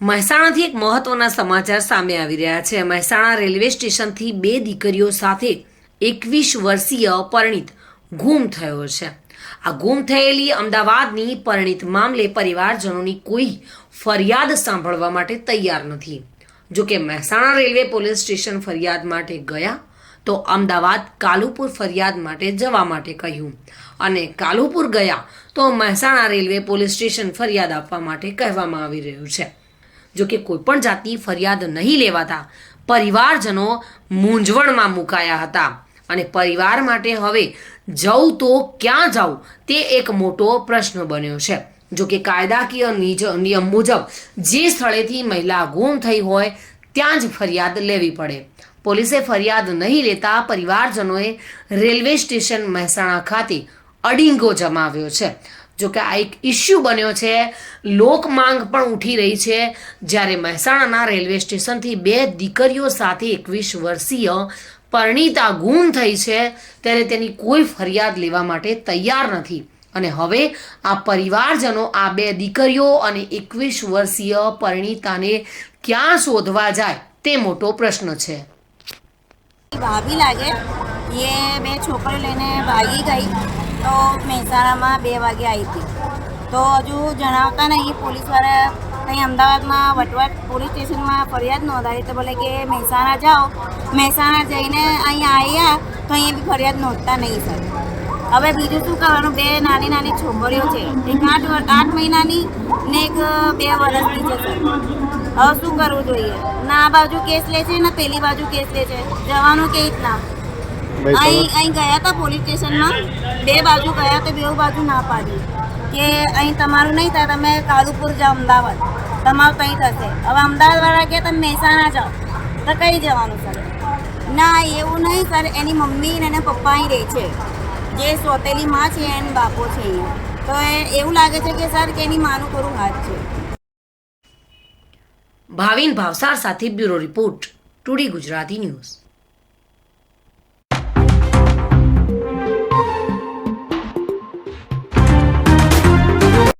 મહેસાણાથી એક મહત્વના સમાચાર સામે આવી રહ્યા છે. મહેસાણા રેલવે સ્ટેશનથી બે દીકરીઓ સાથે એકવીસ વર્ષીય પરિણીત ગુમ થયો છે. આ ગુમ થયેલી અમદાવાદની પરિણીત મામલે પરિવારજનોની કોઈ ફરિયાદ સાંભળવા માટે તૈયાર નથી. જોકે મહેસાણા રેલવે પોલીસ સ્ટેશન ફરિયાદ માટે ગયા, તો અમદાવાદ કાલુપુર ફરિયાદ માટે જવા માટે કહ્યું અને કાલુપુર ગયા, તો મહેસાણા રેલવે પોલીસ સ્ટેશન ફરિયાદ આપવા માટે કહેવામાં આવી રહ્યું છે. જો કે કોઈપણ જાતની ફરિયાદ નહીં લેવાતા. પરિવારજનો મૂંઝવણમાં મુકાયા હતા. અને પરિવાર માટે હવે જવું તો ક્યાં જવું તે એક મોટો પ્રશ્ન બન્યો છે. જો કે કાયદાકીય નિયમ મુજબ જે સ્થળેથી મહિલા ગુમ થઈ હોય, ત્યાં જ ફરિયાદ લેવી પડે. પોલીસે ફરિયાદ નહીં લેતા પરિવારજનોએ રેલવે સ્ટેશન મહેસાણા ખાતે અડીંગો જમાવ્યો છે. જો કે આ એક ઇસ્યુ બન્યો છે. લોક માંગ પણ ઉઠી રહી છે. જ્યારે મહેસાણાના રેલવે સ્ટેશનથી બે દીકરીઓ સાથે એકવીસ વર્ષીય પરણિતા ગુમ થઈ છે, ત્યારે તેની કોઈ ફરિયાદ લેવા માટે તૈયાર નથી. અને હવે આ પરિવારજનો આ બે દીકરીઓ અને એકવીસ વર્ષીય પરિણીતાને ક્યાં શોધવા જાય, તે મોટો પ્રશ્ન છે. ભાભી લાગે. એ બે છોકરીઓ લઈને ભાગી ગઈ. તો મહેસાણામાં બે વાગે આવી હતી. તો હજુ જણાવતા નહીં પોલીસવાળા અહીં અમદાવાદમાં વટવટ પોલીસ સ્ટેશનમાં ફરિયાદ નોંધાવી તો બોલે કે મહેસાણા જાઓ મહેસાણા જઈને અહીંયા આવ્યા તો અહીંયા બી ફરિયાદ નોંધતા નહીં સર. હવે બીજું શું કરવાનું બે નાની નાની છોકરીઓ છે. એક આઠ આઠ મહિનાની ને એક બે વર્ષની છે સર. હવે શું કરવું જોઈએ? ના આ બાજુ કેસ લે છે ને પેલી બાજુ કેસ લે છે? જવાનું કે રીતના અહીં અહીં ગયા હતા પોલીસ સ્ટેશનમાં? બે બાજુ ગયા તો બેઉ બાજુ ના પાડી કે અહીં તમારું નહીં થાય, તમે કાલુપુર જાઓ, અમદાવાદ. તમારું કંઈ થશે. હવે અમદાવાદવાળા કે તમે મહેસાણા જાઓ. તો કઈ જવાનું, સર? ના, એવું નહીં, સર. એની મમ્મી ને એના પપ્પા અહીં રહે છે. જે સોતેલી માં છે, એન બાપો છે તો એવું લાગે છે કે, સર, કે એની માનું ખરું હાથ છે. ભાવિન ભાવસાર સાથે bureau report, today Gujarati news.